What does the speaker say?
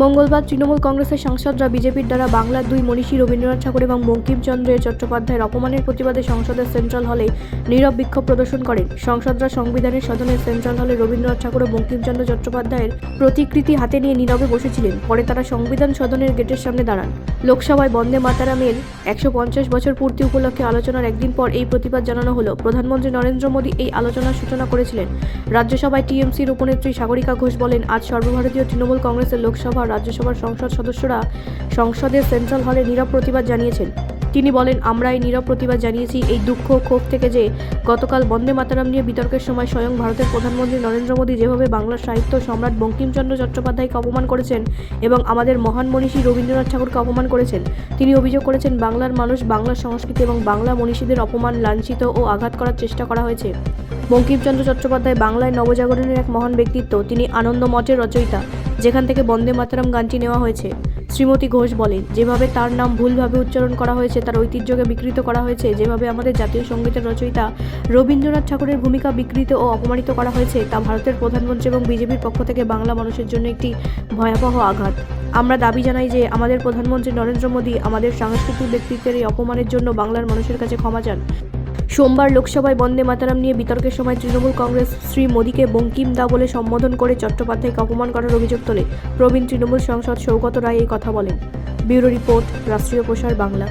মঙ্গলবার তৃণমূল কংগ্রেসের সাংসদরা বিজেপির দ্বারা বাংলার দুই মনীষী রবীন্দ্রনাথ ঠাকুর এবং বঙ্কিমচন্দ্রের চট্টোপাধ্যায়ের অপমানের প্রতিবাদে সংসদের সেন্ট্রাল হলে নীরব বিক্ষোভ প্রদর্শন করেন। সংসদরা সংবিধানের সদনের সেন্ট্রাল হলে রবীন্দ্রনাথ ঠাকুর ও বঙ্কিমচন্দ্র চট্টোপাধ্যায়ের প্রতিকৃতি হাতে নিয়ে নীরবে বসেছিলেন। পরে তারা সংবিধান সদনের গেটের সামনে দাঁড়ান। লোকসভায় বন্দে মাতারামের একশো পঞ্চাশ বছর পূর্তি উপলক্ষে আলোচনার একদিন পর এই প্রতিবাদ জানানো হলো। প্রধানমন্ত্রী নরেন্দ্র মোদী এই আলোচনার সূচনা করেছিলেন। রাজ্যসভায় টিএমসির উপনেত্রী সাগরিকা ঘোষ বলেন, আজ সর্বভারতীয় তৃণমূল কংগ্রেসের লোকসভা ও রাজ্যসভার সংসদ সদস্যরা সংসদের সেন্ট্রাল হলে নীরব প্রতিবাদ জানিয়েছেন। তিনি বলেন আমরা এই নীরব প্রতিবাদ জানিয়েছি। এই দুঃখ ক্ষোভ থেকে যে গতকাল বন্দে মাতারাম নিয়ে বিতর্কের সময় স্বয়ং ভারতের প্রধানমন্ত্রী নরেন্দ্র মোদী যেভাবে বাংলার সাহিত্য সম্রাট বঙ্কিমচন্দ্র চট্টোপাধ্যায়কে অপমান করেছেন এবং আমাদের মহান মনীষী রবীন্দ্রনাথ ঠাকুরকে অপমান করেছেন, তিনি অভিযোগ করেছেন, বাংলার মানুষ বাংলার সংস্কৃতি এবং বাংলা মনীষীদের অপমান, লাঞ্ছিত ও আঘাত করার চেষ্টা করা হয়েছে। বঙ্কিমচন্দ্র চট্টোপাধ্যায় বাংলায় নবজাগরণের এক মহান ব্যক্তিত্ব। তিনি আনন্দ মঠের রচয়িতা। যেখান থেকে বন্দে মাতরম গানটি নেওয়া হয়েছে। শ্রীমতী ঘোষ বলেন, যেভাবে তার নাম ভুলভাবে উচ্চারণ করা হয়েছে, তার ঐতিহ্যকে বিকৃত করা হয়েছে, যেভাবে আমাদের জাতীয় সঙ্গীতের রচয়িতা রবীন্দ্রনাথ ঠাকুরের ভূমিকা বিকৃত ও অপমানিত করা হয়েছে, তা ভারতের প্রধানমন্ত্রী এবং বিজেপির পক্ষ থেকে বাংলা মানুষের জন্য একটি ভয়াবহ আঘাত। আমরা দাবি জানাই যে, আমাদের প্রধানমন্ত্রী নরেন্দ্র মোদী আমাদের সাংস্কৃতিক ব্যক্তিত্বের এই অপমানের জন্য বাংলার মানুষের কাছে ক্ষমা চান। সোমবার লোকসভায় বন্দে মাতারাম নিয়ে বিতর্কের সময় তৃণমূল কংগ্রেস শ্রী মোদীকে বঙ্কিম দা বলে সম্বোধন করে চট্টোপাধ্যায়কে অপমান করার অভিযোগ তোলে। প্রবীণ তৃণমূল সাংসদ সৌগত রায় এই কথা বলেন। ব্যুরো রিপোর্ট, রাষ্ট্রীয় প্রসার বাংলা।